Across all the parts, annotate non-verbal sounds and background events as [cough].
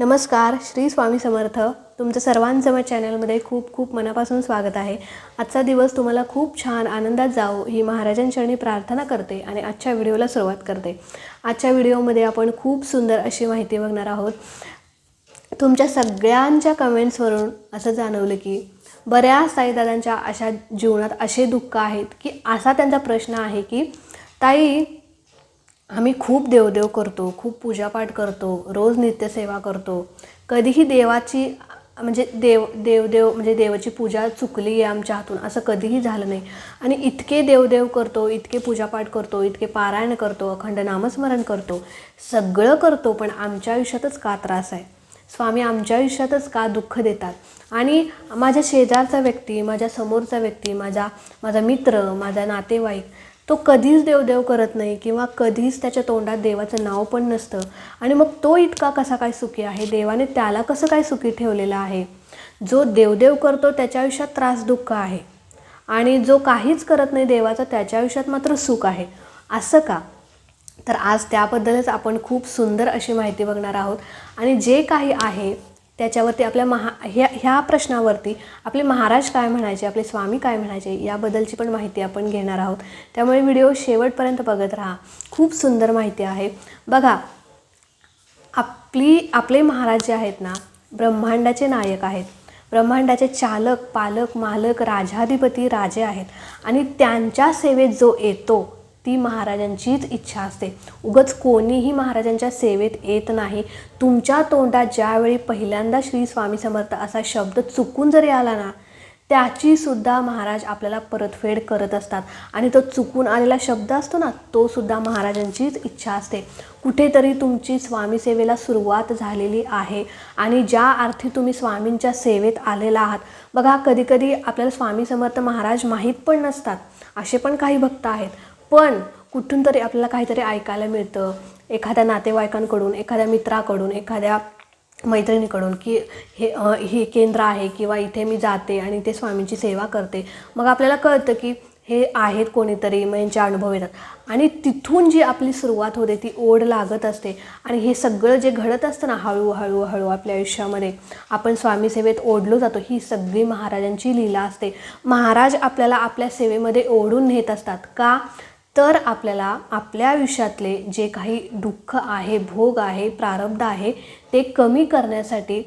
नमस्कार श्री स्वामी समर्थ. तुमचं सर्वांचं माझ्या चॅनलमध्ये खूप खूप मनापासून स्वागत आहे. आजचा दिवस तुम्हाला खूप छान आनंदात जावो ही महाराजांचरणी प्रार्थना करते आणि आजच्या व्हिडिओला सुरुवात करते. आजच्या व्हिडिओमध्ये आपण खूप सुंदर अशी माहिती बघणार आहोत. तुमच्या सगळ्यांच्या कमेंट्सवरून असं जाणवलं की बऱ्याच साईदादांच्या अशा जीवनात असे दुःख आहेत की असा त्यांचा प्रश्न आहे की ताई आम्ही खूप देवदेव करतो खूप पूजापाठ करतो रोज नित्यसेवा करतो. कधीही देवाची म्हणजे देव देवदेव म्हणजे देवाची पूजा चुकली आहे आमच्या हातून असं कधीही झालं नाही. आणि इतके देवदेव करतो इतके पूजापाठ करतो इतके पारायण करतो अखंड नामस्मरण करतो. सगळं करतो पण आमच्या आयुष्यातच का त्रास आहे? स्वामी आमच्या आयुष्यातच का दुःख देतात? आणि माझ्या शेजारचा व्यक्ती माझ्या समोरचा व्यक्ती माझा माझा मित्र माझा नातेवाईक तो कधीच देवदेव करत नाही किंवा कधीच त्याच्या तोंडात देवाचं नाव पण नसतं. आणि मग तो इतका कसा काय सुखी आहे? देवाने त्याला कसं काय सुखी ठेवलेलं आहे? जो देवदेव करतो त्याच्या आयुष्यात त्रास दुःख आहे. आणि जो काहीच करत नाही देवाचं त्याच्या आयुष्यात मात्र सुख आहे. असं का? तर आज त्याबद्दलच आपण खूप सुंदर अशी माहिती बघणार आहोत. आणि जे काही आहे त्याच्यावरती आपल्या महा ह्या ह्या प्रश्नावरती आपले महाराज काय म्हणायचे आपले स्वामी काय म्हणायचे याबद्दलची पण माहिती आपण घेणार आहोत. त्यामुळे व्हिडिओ शेवटपर्यंत बघत राहा. खूप सुंदर माहिती आहे. बघा आपली आपले महाराज जे आहेत ना ब्रह्मांडाचे नायक आहेत. ब्रह्मांडाचे चालक पालक मालक राजाधिपती राजे आहेत. आणि त्यांच्या सेवेत जो येतो ती महाराजांचीच इच्छा असते. उगच कोणीही महाराजांच्या सेवेत येत नाही. तुमच्या तोंडात ज्यावेळी पहिल्यांदा श्री स्वामी समर्थ असा शब्द चुकून जरी आला ना त्याची सुद्धा महाराज आपल्याला परतफेड करत असतात. आणि तो चुकून आलेला शब्द असतो ना तो सुद्धा महाराजांचीच इच्छा असते. कुठेतरी तुमची स्वामीसेवेला सुरुवात झालेली आहे आणि ज्या अर्थी तुम्ही स्वामींच्या सेवेत आलेला आहात बघा कधीकधी आपल्याला स्वामी समर्थ महाराज माहीत पण नसतात. असे पण काही भक्त आहेत. पण कुठून तरी आपल्याला काहीतरी ऐकायला मिळतं. एखाद्या नातेवाईकांकडून एखाद्या मित्राकडून एखाद्या मैत्रिणीकडून की हे हे केंद्र आहे किंवा इथे मी जाते आणि ते स्वामींची सेवा करते. मग आपल्याला कळतं की हे आहेत कोणीतरी मग यांचे अनुभव येतात. आणि तिथून जी आपली सुरुवात होते ती ओढ लागत असते. आणि हे सगळं जे घडत असतं ना हळूहळू हळू आपल्या आयुष्यामध्ये आपण स्वामी सेवेत ओढलो जातो ही सगळी महाराजांची लीला असते. महाराज आपल्याला आपल्या सेवेमध्ये ओढून नेत असतात. का? तर आपल्याला आपल्या आयुष्यातले जे काही दुःख आहे भोग आहे प्रारब्ध आहे ते कमी करण्यासाठी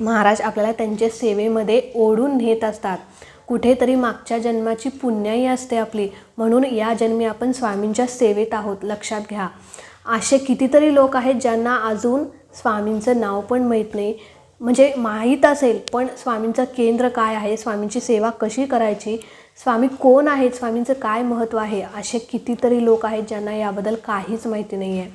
महाराज आपल्याला त्यांच्या सेवेमध्ये ओढून नेत असतात. कुठेतरी मागच्या जन्माची पुण्याई असते आपली. म्हणून या जन्मी आपण स्वामींच्या सेवेत आहोत. लक्षात घ्या. असे कितीतरी लोक आहेत ज्यांना अजून स्वामींचं नाव पण माहीत नाही. म्हणजे माहीत असेल पण स्वामींचं केंद्र काय आहे? स्वामींची सेवा कशी करायची? स्वामी कोण आहेत? स्वामींचं काय महत्त्व आहे? असे कितीतरी लोक आहेत ज्यांना याबद्दल काहीच माहिती नाही आहे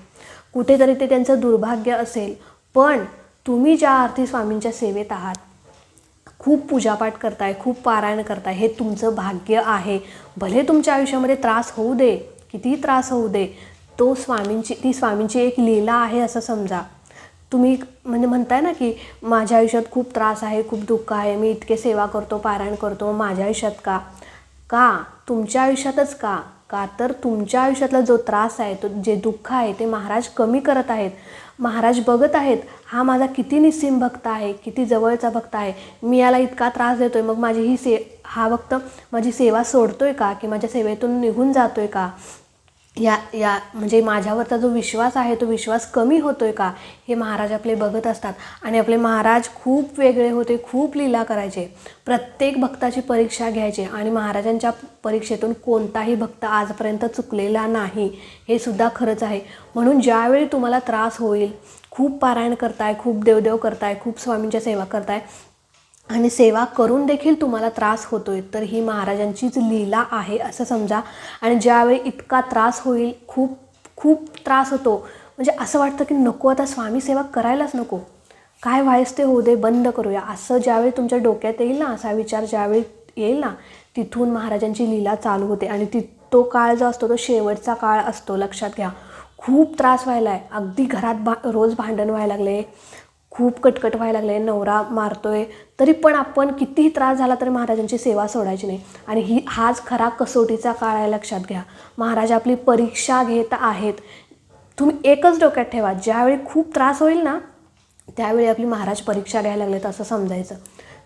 कुठेतरी ते त्यांचं दुर्भाग्य असेल. पण तुम्ही ज्या अर्थी स्वामींच्या सेवेत आहात खूप पूजापाठ करताय खूप पारायण करताय हे तुमचं भाग्य आहे. भले तुमच्या आयुष्यामध्ये त्रास होऊ दे कितीही त्रास होऊ दे तो स्वामींची ती स्वामींची एक लीला आहे असं समजा. तुम्ही म्हणजे म्हणताय ना की माझ्या आयुष्यात खूप त्रास आहे खूप दुःख आहे मी इतके सेवा करतो पारायण करतो माझ्या आयुष्यात का? का? तुमच्या आयुष्यातच का? का? तर तुमच्या आयुष्यातला जो त्रास आहे तो जे दुःख आहे ते महाराज कमी करत आहेत. महाराज बघत आहेत हा माझा किती निस्सीम भक्त आहे किती जवळचा भक्त आहे. मी याला इतका त्रास देतोय मग माझी ही से हा भक्त माझी सेवा सोडतोय का? की माझ्या सेवेतून निघून जातोय का? या या म्हणजे माझ्यावरचा जो विश्वास आहे तो विश्वास कमी होतो आहे का हे महाराज आपले बघत असतात. आणि आपले महाराज खूप वेगळे होते खूप लीला करायचे. प्रत्येक भक्ताची परीक्षा घ्यायचे आणि महाराजांच्या परीक्षेतून कोणताही भक्त आजपर्यंत चुकलेला नाही हे सुद्धा खरंच आहे. म्हणून ज्यावेळी तुम्हाला त्रास होईल खूप पारायण करताय खूप देवदेव करताय खूप स्वामींच्या सेवा करताय आणि सेवा करून देखील तुम्हाला त्रास होतोय तर ही महाराजांचीच लीला आहे असं समजा. आणि ज्यावेळी इतका त्रास होईल खूप खूप त्रास होतो. म्हणजे असं वाटतं की नको आता स्वामी सेवा करायलाच नको. काय व्हायच ते होऊ दे बंद करूया. असं ज्यावेळी तुमच्या डोक्यात येईल ना असा विचार ज्यावेळी येईल ना तिथून महाराजांची लीला चालू होते. आणि ती तो काळ जो असतो तो शेवटचा काळ असतो लक्षात घ्या. खूप त्रास व्हायला आहे अगदी घरात भा रोज भांडण व्हायला लागले. खूप कटकट व्हायला लागले नवरा मारतोय. तरी पण आपण कितीही त्रास झाला तरी महाराजांची सेवा सोडायची नाही. आणि ही हाच खरा कसोटीचा काळ आहे लक्षात घ्या. महाराज आपली परीक्षा घेत आहेत. तुम्ही एकच डोक्यात ठेवा ज्यावेळी खूप त्रास होईल ना त्यावेळी आपली महाराज परीक्षा घ्यायला लागलेत असं समजायचं.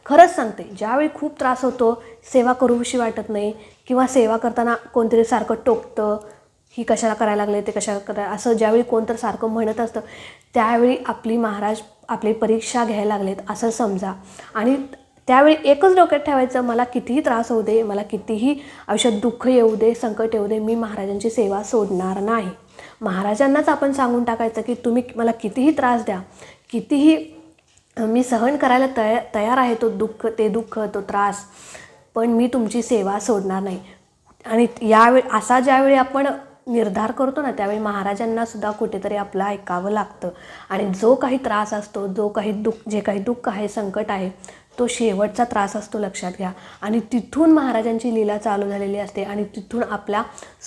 खरंच सांगते ज्यावेळी खूप त्रास होतो सेवा करूशी वाटत नाही किंवा सेवा करताना कोणतरी सारखं टोकतं ही कशाला करायला लागले ते कशाला करा असं ज्यावेळी कोणतर सारखं म्हणत असतं त्यावेळी आपली महाराज आपली परीक्षा घ्यायला लागलेत असं समजा. आणि त्यावेळी एकच डोक्यात ठेवायचं मला कितीही त्रास होऊ दे मला कितीही आयुष्यात दुःख येऊ दे संकट येऊ दे मी महाराजांची सेवा सोडणार नाही. महाराजांनाच आपण सांगून टाकायचं की तुम्ही मला कितीही त्रास द्या कितीही मी सहन करायला तया तयार आहे तो दुःख ते दुःख तो त्रास पण मी तुमची सेवा सोडणार नाही. आणि यावेळी असा ज्यावेळी आपण निर्धार करतो ना त्यावेळी महाराजांना सुद्धा कुठेतरी आपलं ऐकावं लागतं. आणि जो काही त्रास असतो जो काही दुःख जे काही दुःख आहे संकट आहे तो शेवटचा त्रास असतो लक्षात घ्या. आणि तिथून महाराजांची लीला चालू झालेली असते आणि तिथून आपला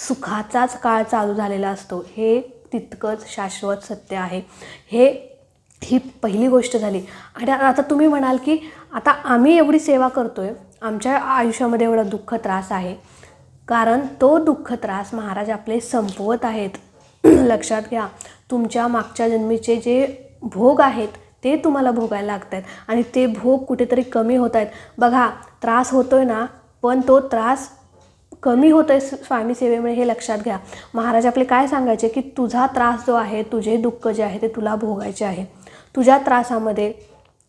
सुखाचाच काळ चालू झालेला असतो. हे तितकंच शाश्वत सत्य आहे. हे ही पहिली गोष्ट झाली. आणि आता तुम्ही म्हणाल की आता आम्ही एवढी सेवा करतो आहे आमच्या आयुष्यामध्ये एवढा दुःख त्रास आहे. कारण तो दुःख त्रास महाराज आपले संपवत आहेत. [clears throat] लक्षात घ्या तुमच्या मागच्या जन्मीचे जे भोग आहेत ते तुम्हाला भोगायला लागत आहेत आणि ते भोग कुठेतरी कमी होत आहेत बघा त्रास होतो आहे ना पण तो त्रास कमी होत आहे स्वामी सेवेमुळे हे लक्षात घ्या. महाराज आपले काय सांगायचे की तुझा त्रास जो आहे तुझे दुःख जे आहे ते तुला भोगायचे आहे. तुझ्या त्रासामध्ये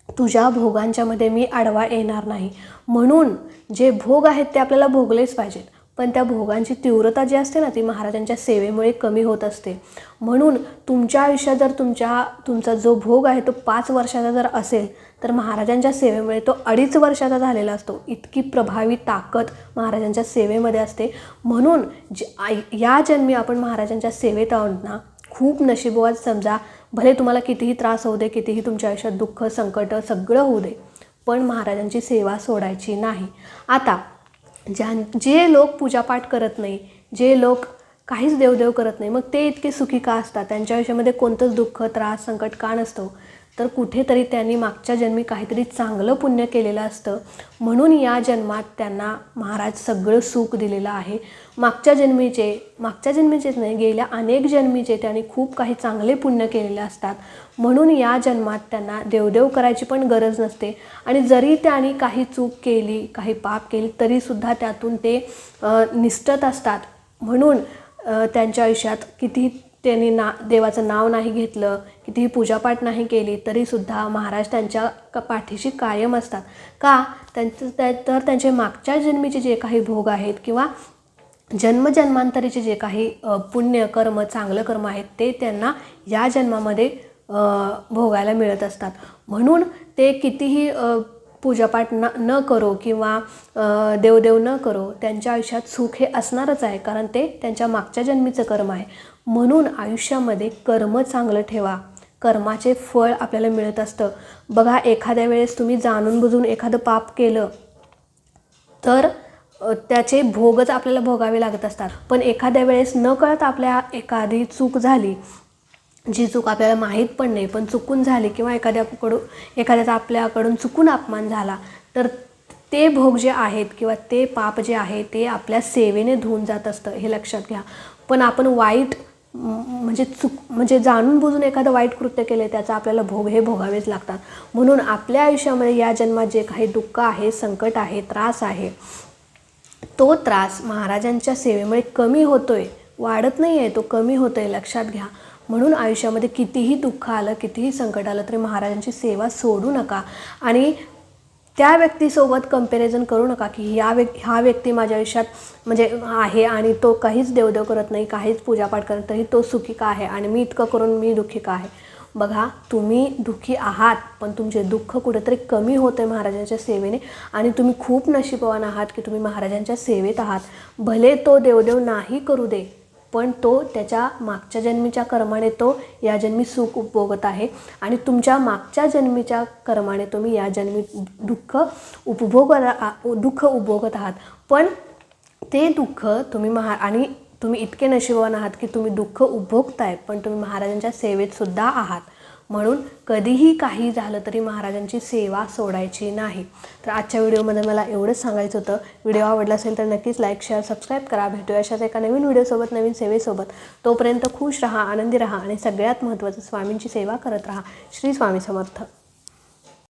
तुझ्या भोगांच्यामध्ये मी आडवा येणार नाही. म्हणून जे भोग आहेत ते आपल्याला भोगलेच पाहिजेत. पण त्या भोगांची तीव्रता जी असते ना ती महाराजांच्या सेवेमुळे कमी होत असते. म्हणून तुमच्या आयुष्यात जर तुमच्या तुमचा जो भोग आहे तो पाच वर्षाचा जर असेल तर महाराजांच्या सेवेमुळे तो अडीच वर्षाचा झालेला असतो. इतकी प्रभावी ताकद महाराजांच्या सेवेमध्ये असते. म्हणून जे या जन्मी आपण महाराजांच्या सेवेत आहोत ना खूप नशिबवाद समजा भले तुम्हाला कितीही त्रास होऊ दे कितीही तुमच्या आयुष्यात दुःख संकट सगळं होऊ दे पण महाराजांची सेवा सोडायची नाही. आता ज्या जे लोक पूजापाठ करत नाही जे लोक काहीच देवदेव करत नाही मग ते इतके सुखी का असतात? त्यांच्या आयुष्यामध्ये कोणतंच दुःख त्रास संकट का नसतो? तर कुठेतरी त्यांनी मागच्या जन्मी काहीतरी चांगलं पुण्य केलेलं असतं. म्हणून या जन्मात त्यांना महाराज सगळं सुख दिलेलं आहे. मागच्या जन्मीचे मागच्या जन्मीचेच नाही गेल्या अनेक जन्मीचे त्यांनी खूप काही चांगले पुण्य केलेले असतात. म्हणून या जन्मात त्यांना देवदेव करायची पण गरज नसते. आणि जरी त्यांनी काही चूक केली काही पाप केली तरीसुद्धा त्यातून ते निष्ठत असतात. म्हणून त्यांच्या आयुष्यात किती त्यांनी ना देवाचं नाव नाही घेतलं कितीही पूजापाठ नाही केली तरीसुद्धा महाराज त्यांच्या क- पाठीशी कायम असतात. का? त्यांचं त्या तर त्यांचे मागच्या जन्मीचे जे काही भोग आहेत किंवा जन्मजन्मांतरीचे जे काही पुण्य कर्म चांगलं कर्म आहेत ते त्यांना या जन्मामध्ये भोगायला मिळत असतात. म्हणून ते कितीही पूजापाठ न न करो किंवा देवदेव न करो त्यांच्या आयुष्यात सुख हे असणारच आहे कारण ते त्यांच्या मागच्या जन्मीचं कर्म आहे. म्हणून आयुष्यामध्ये कर्म चांगलं ठेवा. कर्माचे फळ आपल्याला मिळत असतं. बघा एखाद्या वेळेस तुम्ही जाणून बुजून एखादं पाप केलं तर त्याचे भोगच आपल्याला भोगावे लागत असतात. पण एखाद्या वेळेस न कळत आपल्या एखादी चूक झाली जी चूक आपल्याला माहीत पण नाही पण चुकून झाली किंवा एखाद्याकडून एखाद्याचा आपल्याकडून चुकून अपमान झाला तर ते भोग जे आहेत किंवा ते पाप जे आहे ते आपल्या सेवेने धुवून जात असतं हे लक्षात घ्या. पण आपण वाईट म्हणजे चुक म्हणजे जाणून बुजून एखादं वाईट कृत्य केलं त्याचा आपल्याला भोग हे भोगावेच लागतात. म्हणून आपल्या आयुष्यामध्ये या जन्मात जे काही दुःख आहे संकट आहे त्रास आहे तो त्रास महाराजांच्या सेवेमुळे कमी होतोय वाढत नाही आहे तो कमी होतोय लक्षात घ्या. म्हणून आयुष्यामध्ये कितीही दुःख आलं कितीही संकट आलं तरी महाराजांची सेवा सोडू नका. आणि त्या व्यक्तीसोबत कंपॅरिझन करू नका की या व्यक् हा व्यक्ती माझ्या आयुष्यात म्हणजे आहे आणि तो काहीच देवदेव करत नाही काहीच पूजापाठ करत नाही तो सुखी का आहे? आणि मी इतकं करून मी दुःखी का आहे? बघा तुम्ही दुःखी आहात पण तुमचे दुःख कुठेतरी कमी होतं आहे महाराजांच्या सेवेने आणि तुम्ही खूप नशीबवान आहात की तुम्ही महाराजांच्या सेवेत आहात. भले तो देवदेव नाही करू दे पण तो त्याच्या मागच्या जन्मीच्या कर्माने तो या जन्मी सुख उपभोगत आहे. आणि तुमच्या मागच्या जन्मीच्या कर्माने तुम्ही या जन्मी दुःख उपभोग दुःख उपभोगत आहात. पण ते दुःख तुम्ही महा आणि तुम्ही इतके नशिबवान आहात की तुम्ही दुःख उपभोगताय पण तुम्ही महाराजांच्या सेवेत सुद्धा आहात. म्हणून कधीही काही झालं तरी महाराजांची सेवा सोडायची नाही. तर आजच्या व्हिडिओमध्ये मला एवढंच सांगायचं होतं. व्हिडिओ आवडला असेल तर नक्कीच लाईक शेअर सबस्क्राईब करा. भेटूया अशाच एका नवीन व्हिडिओसोबत नवीन सेवेसोबत. तोपर्यंत खुश राहा आनंदी राहा आणि सगळ्यात महत्त्वाचं स्वामींची सेवा करत राहा. श्री स्वामी समर्थ.